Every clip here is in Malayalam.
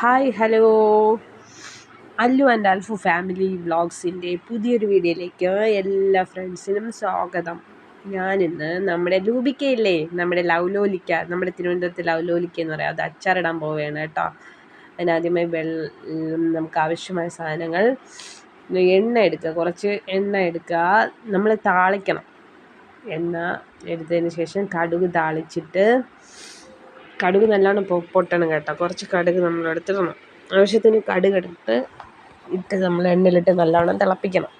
Hi hello Allu and Alfu family വ്ളോഗ്സിന്റെ പുതിയൊരു വീഡിയോയിലേക്ക് എല്ലാ ഫ്രണ്ട്സിനും സ്വാഗതം. ഞാനിന്ന് നമ്മുടെ ലൂബിക്കയില്ലേ നമ്മുടെ ലൗലോലിക്ക നമ്മുടെ തിരുവനന്തപുരത്ത് ലൗലോലിക്ക എന്ന് പറയാം. അത് അച്ചാറിടാൻ പോവുകയാണ് കേട്ടോ. അതിനാദ്യമായി വെള്ളം നമുക്ക് ആവശ്യമായ സാധനങ്ങൾ എണ്ണ എടുക്കുക. കുറച്ച് എണ്ണ എടുക്കുക. നമ്മൾ താളിക്കണം. എണ്ണ എടുത്തതിന് ശേഷം കടുക് താളിച്ചിട്ട് കടുക് നല്ലോണം പൊട്ടണം കേട്ടോ. കുറച്ച് കടുക് നമ്മൾ എടുത്തിടണം. ആവശ്യത്തിന് കടുക് എടുത്ത് ഇട്ട് നമ്മൾ എണ്ണയിലിട്ട് നല്ലോണം തിളപ്പിക്കണം.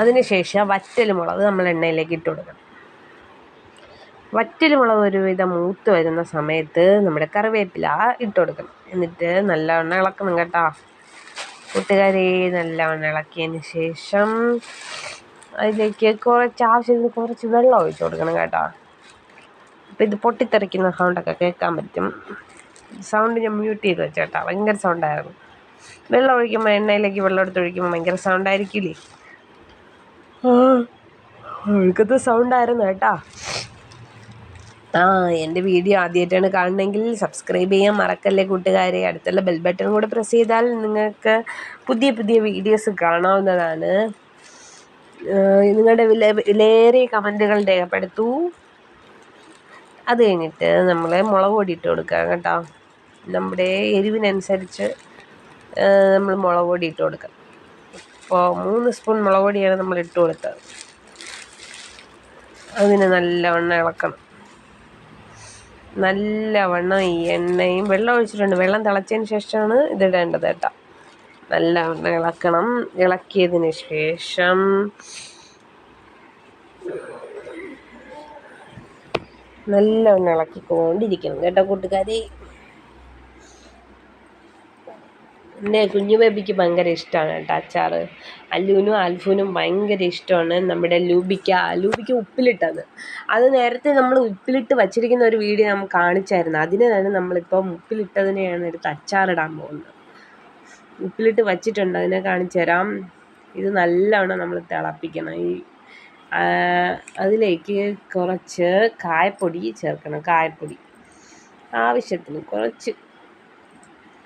അതിനുശേഷം വറ്റൽ മുളക് നമ്മൾ എണ്ണയിലേക്ക് ഇട്ട് കൊടുക്കണം. വറ്റൽ മുളക് ഒരുവിധം മൂത്ത് വരുന്ന സമയത്ത് നമ്മുടെ കറിവേപ്പില ഇട്ട് കൊടുക്കണം. എന്നിട്ട് നല്ലവണ്ണം ഇളക്കണം കേട്ടോ. കൂട്ടുകാരെ നല്ലവണ്ണം ഇളക്കിയതിന് ശേഷം അതിലേക്ക് കുറച്ച് ആവശ്യത്തിന് കുറച്ച് വെള്ളം ഒഴിച്ചു കൊടുക്കണം കേട്ടോ. അപ്പോൾ ഇത് പൊട്ടിത്തെറിക്കുന്ന സൗണ്ടൊക്കെ കേൾക്കാൻ പറ്റും. സൗണ്ട് ഞാൻ മ്യൂട്ട് ചെയ്ത് വെച്ചേട്ടാ. ഭയങ്കര സൗണ്ടായിരുന്നു വെള്ളം ഒഴിക്കുമ്പോൾ എണ്ണയിലേക്ക് വെള്ളം എടുത്ത് ഒഴിക്കുമ്പോൾ ഭയങ്കര സൗണ്ടായിരിക്കില്ലേ ഒഴുക്കത്ത് സൗണ്ടായിരുന്നു കേട്ടാ. ആ എന്റെ വീഡിയോ ആദ്യമായിട്ടാണ് കാണണമെങ്കിൽ സബ്സ്ക്രൈബ് ചെയ്യാൻ മറക്കല്ലേ കൂട്ടുകാരെ. അടുത്തുള്ള ബെൽ ബട്ടൺ കൂടെ പ്രസ് ചെയ്താൽ നിങ്ങൾക്ക് പുതിയ പുതിയ വീഡിയോസ് കാണാവുന്നതാണ്. നിങ്ങളുടെ വിലയേറിയ കമന്റുകൾ രേഖപ്പെടുത്തൂ. അത് കഴിഞ്ഞിട്ട് നമ്മൾ മുളക് പൊടി ഇട്ട് കൊടുക്കുക കേട്ടോ. നമ്മുടെ എരിവിനനുസരിച്ച് നമ്മൾ മുളക് പൊടി ഇട്ട് കൊടുക്കുക ഇപ്പോൾ മൂന്ന് സ്പൂൺ മുളക് പൊടിയാണ് നമ്മൾ ഇട്ട് കൊടുത്തത്. അതിന് നല്ലവണ്ണം ഇളക്കണം. നല്ലവണ്ണം ഈ എണ്ണയും വെള്ളം ഒഴിച്ചിട്ടുണ്ട്. വെള്ളം തിളച്ചതിന് ശേഷമാണ് ഇതിടേണ്ടത് കേട്ടോ. നല്ലവണ്ണം ഇളക്കണം. ഇളക്കിയതിന് ശേഷം നല്ലവണ്ണം ഇളക്കിക്കൊണ്ടിരിക്കണം കേട്ടോ കൂട്ടുകാരി. എന്റെ കുഞ്ഞു ബേബിക്ക് ഭയങ്കര ഇഷ്ടമാണ് കേട്ടോ അച്ചാർ അല്ലുവിനും അൽഫുവിനും ഭയങ്കര ഇഷ്ടമാണ് നമ്മുടെ ലൂബിക്ക ലൂബിക്ക ഉപ്പിലിട്ടത്. അത് നേരത്തെ നമ്മൾ ഉപ്പിലിട്ട് വച്ചിരിക്കുന്ന ഒരു വീഡിയോ നമ്മൾ കാണിച്ചായിരുന്നു. അതിനാണ് നമ്മളിപ്പം ഉപ്പിലിട്ടതിനെയാണ് എടുത്ത് അച്ചാറിടാൻ പോകുന്നത്. ഉപ്പിലിട്ട് വച്ചിട്ടുണ്ട് അതിനെ കാണിച്ചു തരാം. ഇത് നല്ലവണ്ണം നമ്മൾ തിളപ്പിക്കണം. ഈ അതിലേക്ക് കുറച്ച് കായപ്പൊടി ചേർക്കണം കായപ്പൊടി. ആവശ്യത്തിന് കുറച്ച്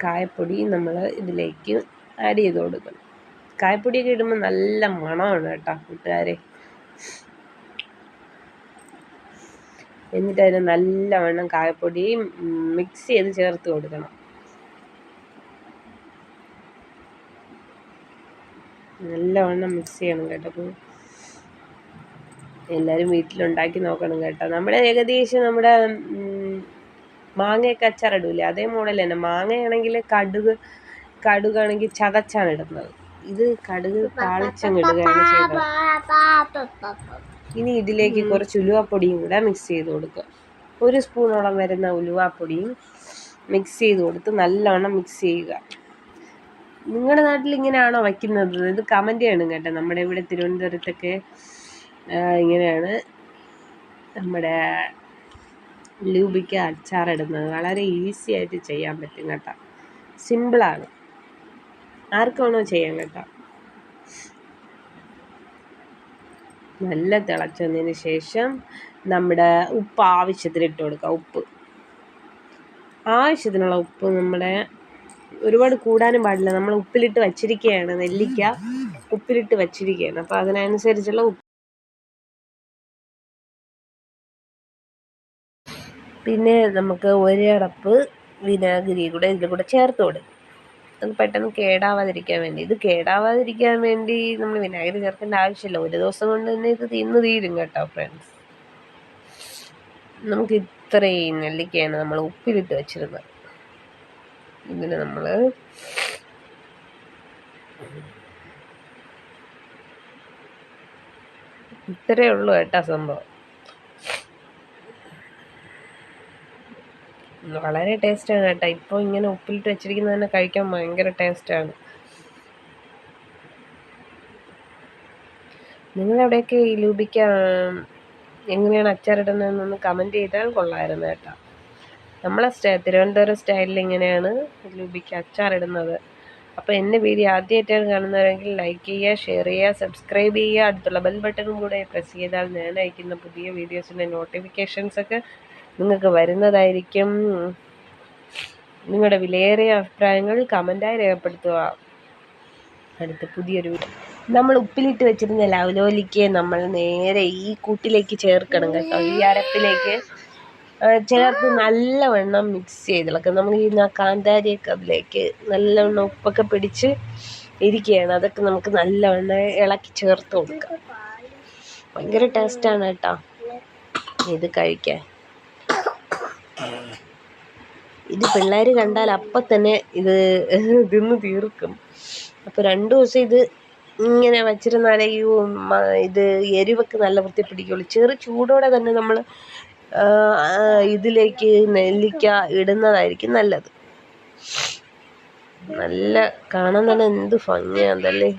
കായപ്പൊടി നമ്മൾ ഇതിലേക്ക് ആഡ് ചെയ്ത് കൊടുക്കണം. കായപ്പൊടിയൊക്കെ ഇടുമ്പോൾ നല്ല മണമാണ് കേട്ടോ കൂട്ടുകാരെ. എന്നിട്ട് അതിന് നല്ലവണ്ണം കായപ്പൊടി മിക്സ് ചെയ്ത് ചേർത്ത് കൊടുക്കണം. നല്ലവണ്ണം മിക്സ് ചെയ്യണം കേട്ടോ എല്ലാവരും വീട്ടിലുണ്ടാക്കി നോക്കണം കേട്ടോ. നമ്മുടെ ഏകദേശം നമ്മുടെ മാങ്ങയൊക്കെ അച്ചാറിടൂലേ? അതേ മോഡൽ തന്നെ. മാങ്ങയാണെങ്കിൽ കടുക് കടുകാണെങ്കിൽ ചതച്ചാണ് ഇടുന്നത്. ഇത് കടുക് താളിച്ചങ്ങിടുകയാണ് ചെയ്തത്. ഇനി ഇതിലേക്ക് കുറച്ച് ഉലുവാപ്പൊടിയും കൂടെ മിക്സ് ചെയ്ത് കൊടുക്കുക. ഒരു സ്പൂണോളം വരുന്ന ഉലുവാപ്പൊടിയും മിക്സ് ചെയ്ത് കൊടുത്ത് നല്ലവണ്ണം മിക്സ് ചെയ്യുക. നിങ്ങളുടെ നാട്ടിൽ ഇങ്ങനെയാണോ വയ്ക്കുന്നത്? ഇത് കമന്റ് ചെയ്യണം കേട്ടോ. നമ്മുടെ ഇവിടെ തിരുവനന്തപുരത്തൊക്കെ ഇങ്ങനെയാണ് നമ്മുടെ ലൂബിക്ക് അച്ചാറിടുന്നത്. വളരെ ഈസി ആയിട്ട് ചെയ്യാൻ പറ്റും കേട്ടോ. സിമ്പിളാണ് ആർക്കാണോ ചെയ്യാൻ കേട്ടോ. നല്ല തിളച്ചതിന് ശേഷം നമ്മുടെ ഉപ്പ് ആവശ്യത്തിന് ഇട്ട് കൊടുക്കുക ഉപ്പ്. ആവശ്യത്തിനുള്ള ഉപ്പ് നമ്മുടെ ഒരുപാട് കൂടാനും പാടില്ല. നമ്മൾ ഉപ്പിലിട്ട് വച്ചിരിക്കുകയാണ് നെല്ലിക്ക. ഉപ്പിലിട്ട് വച്ചിരിക്കുകയാണ്. അപ്പോൾ അതിനനുസരിച്ചുള്ള ഉപ്പ് പിന്നെ നമുക്ക് ഒരടപ്പ് വിനാഗിരി കൂടെ ഇതിൽ കൂടെ ചേർത്ത് കൊടുക്കും. അത് പെട്ടെന്ന് കേടാവാതിരിക്കാൻ വേണ്ടി. ഇത് കേടാവാതിരിക്കാൻ വേണ്ടി നമ്മൾ വിനാഗിരി ചേർക്കേണ്ട ആവശ്യമില്ല. ഒരു ദിവസം കൊണ്ട് തന്നെ ഇത് തിന്ന് തീരും കേട്ടോ ഫ്രണ്ട്സ് നമുക്ക് ഇത്രയും നെല്ലിക്കയാണ് നമ്മൾ ഉപ്പിലിട്ട് വെച്ചിരുന്നത്. ഇതിന് നമ്മൾ ഇത്രയേ ഉള്ളൂ കേട്ടോ സംഭവം. വളരെ ടേസ്റ്റാണ് കേട്ടോ. ഇപ്പോൾ ഇങ്ങനെ ഉപ്പിലിട്ട് വെച്ചിരിക്കുന്നത് തന്നെ കഴിക്കാൻ ഭയങ്കര ടേസ്റ്റാണ് നിങ്ങളെവിടെയൊക്കെ ഈ ലൂബിക്ക എങ്ങനെയാണ് അച്ചാറിടുന്നതെന്നൊന്ന് കമന്റ് ചെയ്താൽ കൊള്ളായിരുന്നു കേട്ടോ. നമ്മളെ സ്റ്റൈ തിരുവനന്തപുരം സ്റ്റൈലിൽ ഇങ്ങനെയാണ് ലൂബിക്ക അച്ചാറിടുന്നത്. അപ്പോൾ എന്റെ വീഡിയോ ആദ്യമായിട്ടാണ് കാണുന്നവരെങ്കിൽ ലൈക്ക് ചെയ്യുക ഷെയർ ചെയ്യുക സബ്സ്ക്രൈബ് ചെയ്യുക അടുത്തുള്ള ബെൽ ബട്ടണും കൂടെ പ്രസ് ചെയ്താൽ ഞാൻ അയക്കുന്ന പുതിയ വീഡിയോസിന്റെ നോട്ടിഫിക്കേഷൻസൊക്കെ നിങ്ങൾക്ക് വരുന്നതായിരിക്കും. നിങ്ങളുടെ വിലയേറിയ അഭിപ്രായങ്ങൾ കമന്റായി രേഖപ്പെടുത്തുക. അടുത്ത പുതിയൊരു നമ്മൾ ഉപ്പിലിട്ട് വെച്ചിരുന്ന ലവലോലിക്ക് നമ്മൾ നേരെ ഈ കൂട്ടിലേക്ക് ചേർക്കണം കേട്ടോ. ഈ അരപ്പിലേക്ക് ചേർത്ത് നല്ലവണ്ണം മിക്സ് ചെയ്തിളക്കുക നമ്മൾ ഈ കാന്താരിയൊക്കെ അതിലേക്ക് നല്ലവണ്ണം ഉപ്പൊക്കെ പിടിച്ച് ഇരിക്കുകയാണ്. അതൊക്കെ നമുക്ക് നല്ലവണ്ണം ഇളക്കി ചേർത്ത് കൊടുക്കാം. ഭയങ്കര ടേസ്റ്റാണ് കേട്ടോ. ഇത് കഴിക്കാൻ. ഇത് പിള്ളേർ കണ്ടാൽ അപ്പം തന്നെ ഇത് ഇതിന്ന് തീർക്കും. അപ്പോൾ രണ്ട് ദിവസം ഇത് ഇങ്ങനെ വച്ചിരുന്നാലേ ഈ ഇത് എരിവൊക്കെ നല്ല വൃത്തി പിടിക്കുള്ളൂ. ചെറു ചൂടോടെ തന്നെ നമ്മൾ ഇതിലേക്ക് നെല്ലിക്ക ഇടുന്നതായിരിക്കും നല്ലത്. നല്ല കാണാൻ തന്നെ എന്ത് ഭംഗിയാന്തല്ലേ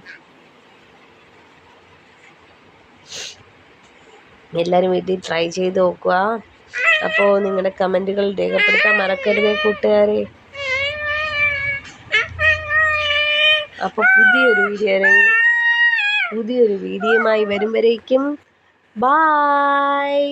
എല്ലാവരും വീട്ടിൽ ട്രൈ ചെയ്ത് നോക്കുക. അപ്പോൾ നിങ്ങളുടെ കമന്റുകൾ രേഖപ്പെടുത്താൻ മറക്കരുത് കൂട്ടുകാരെ. അപ്പോൾ പുതിയൊരു വീഡിയോ പുതിയൊരു വീഡിയോയുമായി വരും ബായ്